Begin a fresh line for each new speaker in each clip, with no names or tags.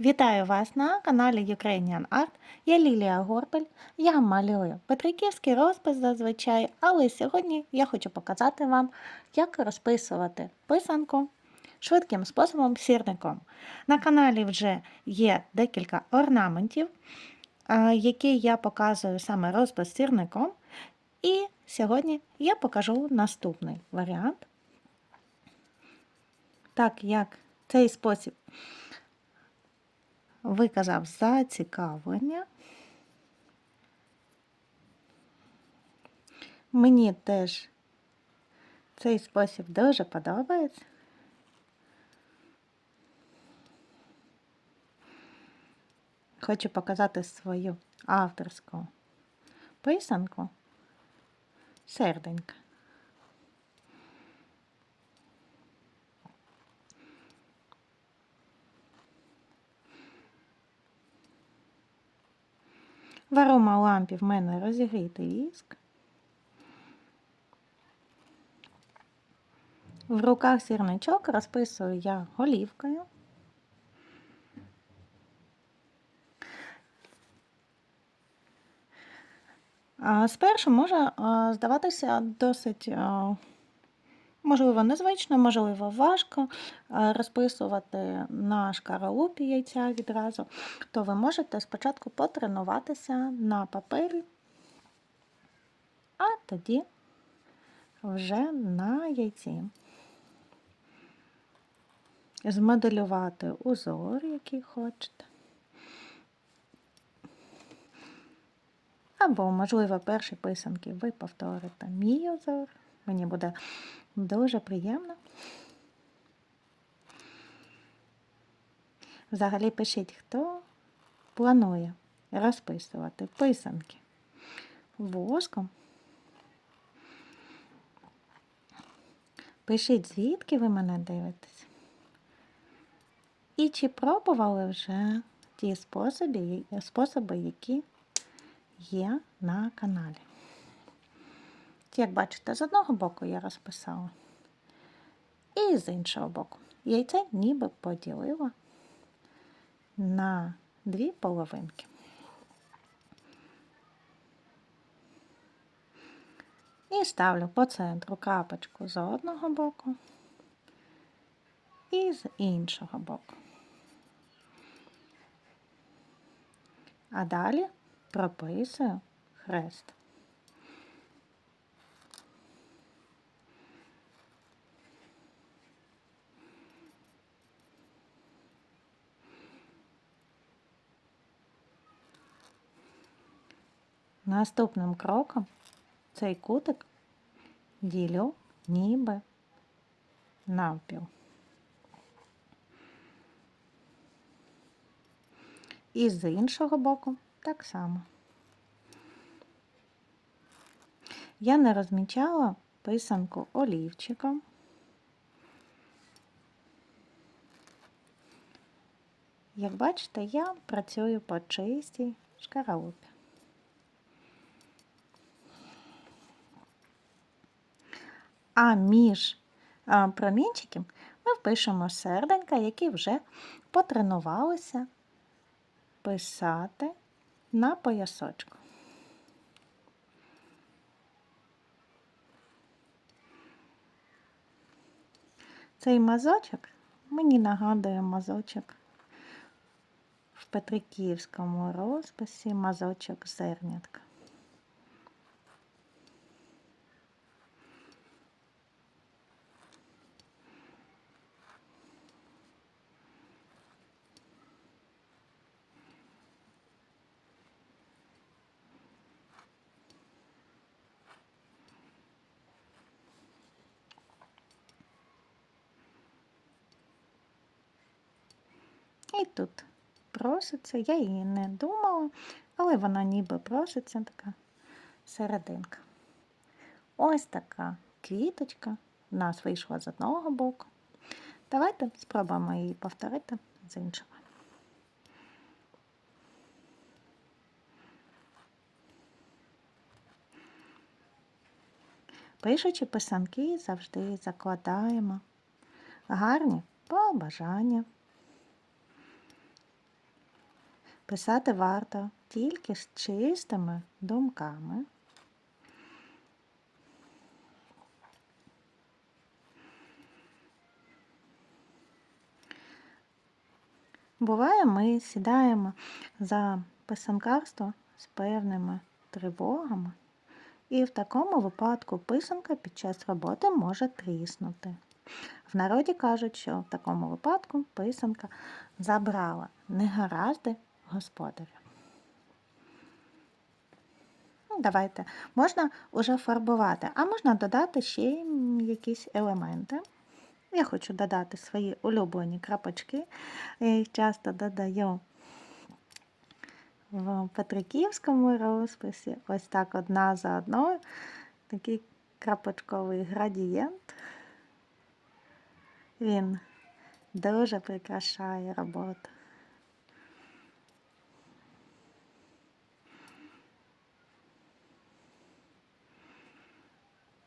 Вітаю вас на каналі Ukrainian Art. Я Лілія Горбель. Я малюю петриківський розпис зазвичай, але сьогодні я хочу показати вам, як розписувати писанку швидким способом сірником. На каналі вже є декілька орнаментів, які я показую саме розпис сірником. І сьогодні я покажу наступний варіант. Так як цей спосіб виказав зацікавлення. Мені теж цей спосіб дуже подобається. Хочу показати свою авторську писанку серденька. В аромалампі в мене розігрітий віск. В руках сірничок розписую я голівкою. Спершу може здаватися досить, можливо, незвично, можливо, важко розписувати на шкаралупі яйця відразу, то ви можете спочатку потренуватися на папері, а тоді вже на яйці. Змоделювати узор, який хочете. Або, можливо, перші писанки ви повторите мій узор. Мені буде дуже приємно. Взагалі пишіть, хто планує розписувати писанки воском. Пишіть, звідки ви мене дивитесь. І чи пробували вже ті способи, способи які є на каналі. Як бачите, з одного боку я розписала, і з іншого боку. Яйце ніби поділила на дві половинки. І ставлю по центру крапочку з одного боку і з іншого боку. А далі прописую хрест. Наступним кроком цей кутик ділю ніби навпіл. І з іншого боку так само. Я не розмічала писанку олівчиком. Як бачите, я працюю по чистій шкаралупі. А між промінчиків ми впишемо серденька, які вже потренувалися писати на поясочку. Цей мазочок мені нагадує мазочок в Петриківському розписі, мазочок зернятка. І тут проситься, я її не думала, але вона ніби проситься така серединка. Ось така квіточка у нас вийшла з одного боку. Давайте спробуємо її повторити з іншого. Пишучи писанки, завжди закладаємо гарні побажання Писати варто тільки з чистими думками. Буває, ми сідаємо за писанкарство з певними тривогами, і в такому випадку писанка під час роботи може тріснути. В народі кажуть, що в такому випадку писанка забрала негаразди господаря. Ну, Давайте, можна уже фарбувати, а можна додати ще якісь елементи. Я хочу додати свої улюблені крапочки. Я їх часто додаю в Петриківському розписі. Ось так одна за одною. Такий крапочковий градієнт. Він дуже прикрашає роботу.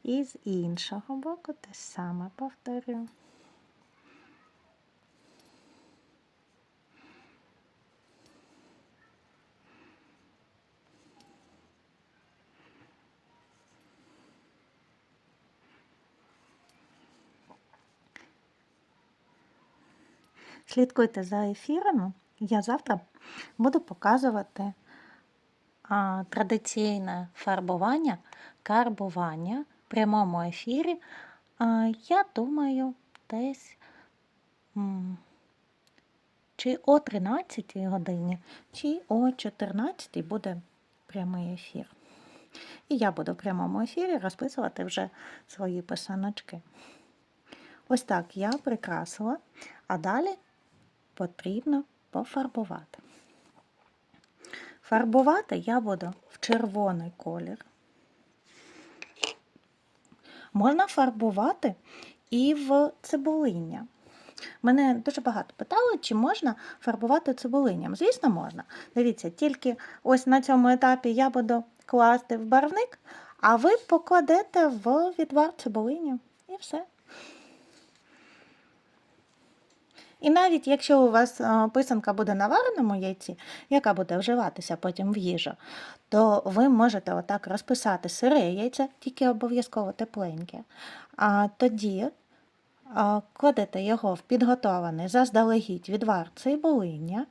І з іншого боку те саме повторюю. Слідкуйте за ефірами. Я завтра буду показувати а, традиційне фарбування, карбування прямому ефірі. Я думаю, десь чи о 13 годині, чи о 14 буде прямий ефір. І я буду в прямому ефірі розписувати вже свої писаночки. Ось так я прикрасила, а далі потрібно пофарбувати. Фарбувати я буду в червоний колір. Можна фарбувати і в цибулиння. Мене дуже багато питали, чи можна фарбувати цибулинням. Звісно, можна. Дивіться, тільки ось на цьому етапі я буду класти в барвник, а ви покладете в відвар цибулиння і все. І навіть якщо у вас е, писанка буде на вареному яйці, яка буде вживатися потім в їжу, то ви можете отак розписати сире яйце, тільки обов'язково тепленьке. А тоді а, кладете його в підготований заздалегідь відвар цибулиння,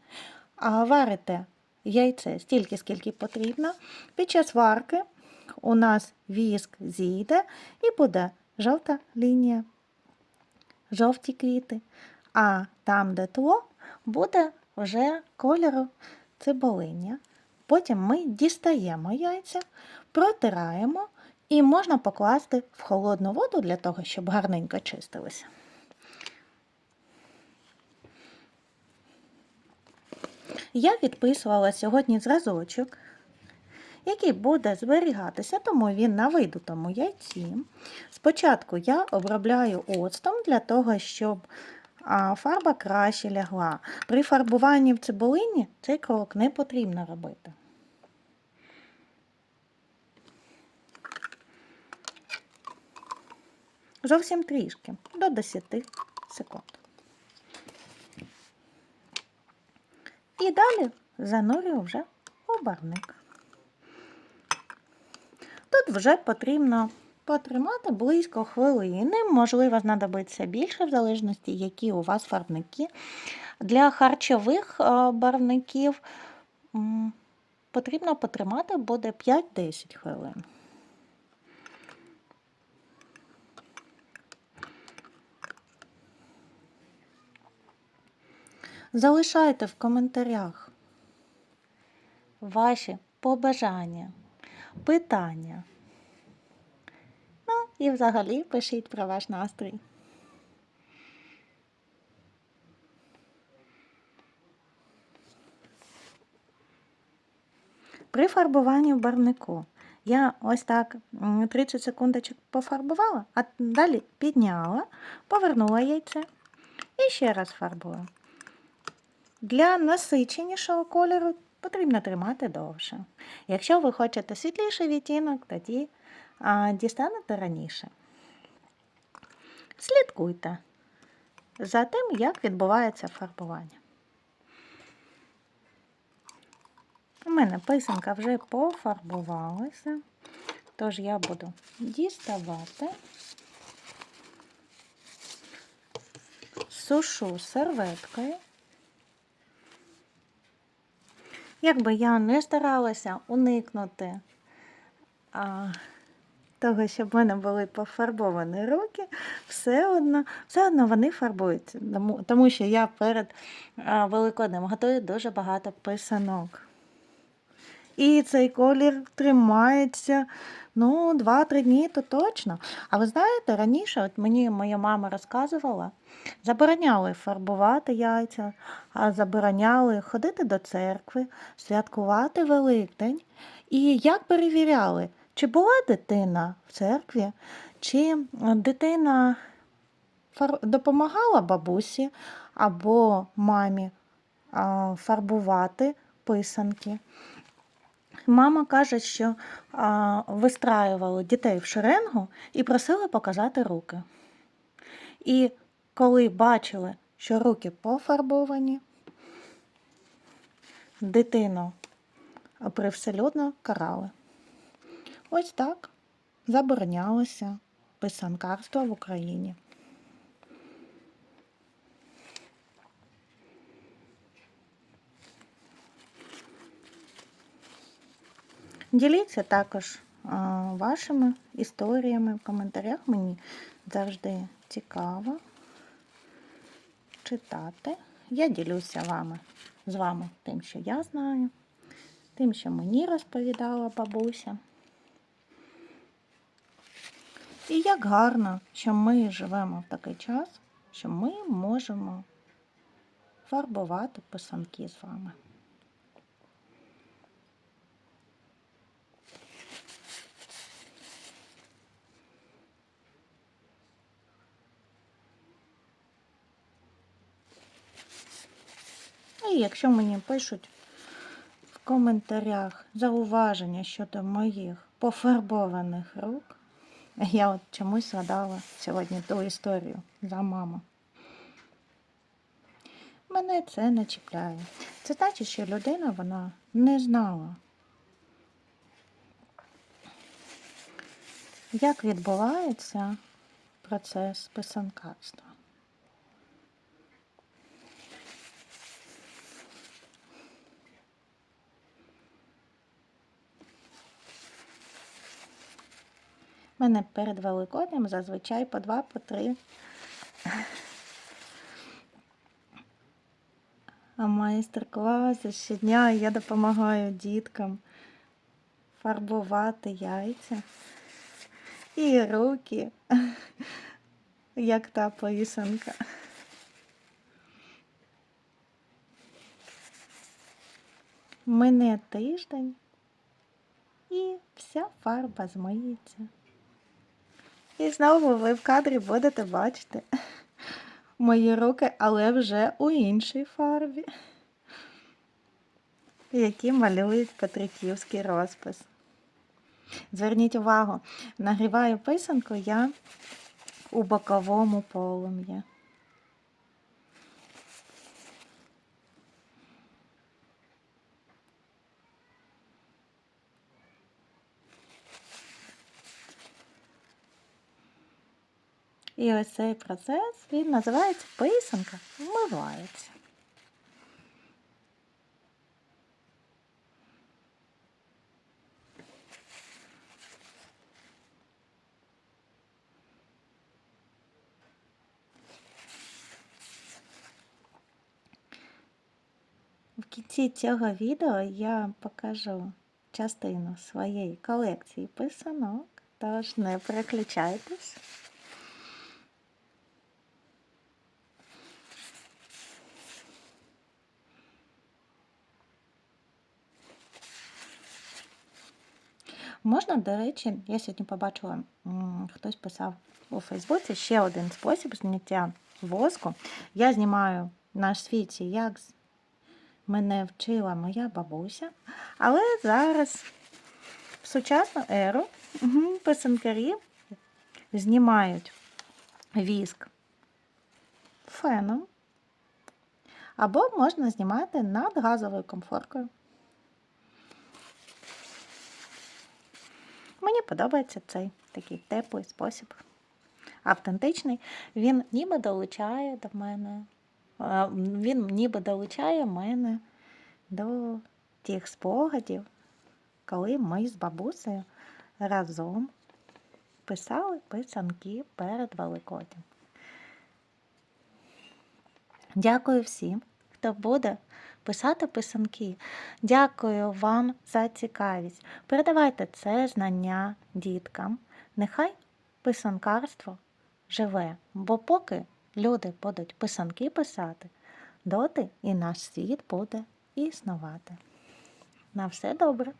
а варите яйце стільки, скільки потрібно. Під час варки у нас віск зійде і буде жовта лінія, жовті квіти. А там, де тло, буде вже кольору цибулиння. Потім ми дістаємо яйця, протираємо і можна покласти в холодну воду для того, щоб гарненько чистилися. Я відписувала сьогодні зразочок, який буде зберігатися, тому він на видутому яйці. Спочатку я обробляю оцтом для того, щоб фарба краще лягла. При фарбуванні в цибулині цей крок не потрібно робити. Зовсім трішки, до 10 секунд. І далі занурюю вже у барник. Тут вже потрібно потримати близько хвилини. Можливо, знадобиться більше, в залежності, які у вас фарбники. Для харчових е, барвників потрібно потримати буде 5-10 хвилин. Залишайте в коментарях ваші побажання, питання. І взагалі пишіть про ваш настрій. При фарбуванні в барвнику я ось так 30 секундочок пофарбувала, а далі підняла, повернула яйце і ще раз фарбую. Для насиченішого кольору потрібно тримати довше. Якщо ви хочете світліший відтінок, тоді а, дістанете раніше. Слідкуйте за тим, як відбувається фарбування. У мене писанка вже пофарбувалася, тож я буду діставати, сушу серветкою. Якби я не старалася уникнути а, того, щоб в мене були пофарбовані руки, все одно, все одно вони фарбуються. Тому, тому що я перед Великоднем готую дуже багато писанок. І цей колір тримається ну, 2-3 дні, то точно. А ви знаєте, раніше от мені моя мама розказувала, забороняли фарбувати яйця, а забороняли ходити до церкви, святкувати Великдень. І як перевіряли, чи була дитина в церкві, чи е, дитина допомагала бабусі або мамі фарбувати писанки. Мама каже, що а, вистраювали дітей в шеренгу і просили показати руки. І коли бачили, що руки пофарбовані, дитину привселюдно карали. Ось так заборонялося писанкарство в Україні. Діліться також вашими історіями в коментарях. Мені завжди цікаво читати. Я ділюся вами, з вами тим, що я знаю, тим, що мені розповідала бабуся. І як гарно, що ми живемо в такий час, що ми можемо фарбувати писанки з вами. І якщо мені пишуть в коментарях зауваження щодо моїх пофарбованих рук, я от чомусь згадала сьогодні ту історію за маму. Мене це не чіпляє. Це значить, що людина вона не знала, як відбувається процес писанкарства. У мене перед Великоднем зазвичай по два, по три. А майстер-класи щодня я допомагаю діткам фарбувати яйця і руки, як та писанка. Мине тиждень і вся фарба змиється. І знову ви в кадрі будете бачити мої руки, але вже у іншій фарбі, які малюють Петриківський розпис. Зверніть увагу, нагріваю писанку я у боковому полум'ї. І ось цей процес він називається писанка вмивається. В кінці цього відео я покажу частину своєї колекції писанок, тож не переключайтесь. Можна, до речі, я сьогодні побачила, хтось писав у Фейсбуці ще один спосіб зняття воску. Я знімаю на світі, як мене вчила моя бабуся, але зараз в сучасну еру писанкарі знімають віск феном, або можна знімати над газовою комфоркою. Мені подобається цей такий теплий спосіб. Автентичний. Він ніби долучає до мене. Він ніби долучає мене до тих спогадів, коли ми з бабусею разом писали писанки перед Великоднем. Дякую всім, хто буде писати писанки. Дякую вам за цікавість. Передавайте це знання діткам. Нехай писанкарство живе, бо поки люди будуть писанки писати, доти і наш світ буде існувати. На все добре!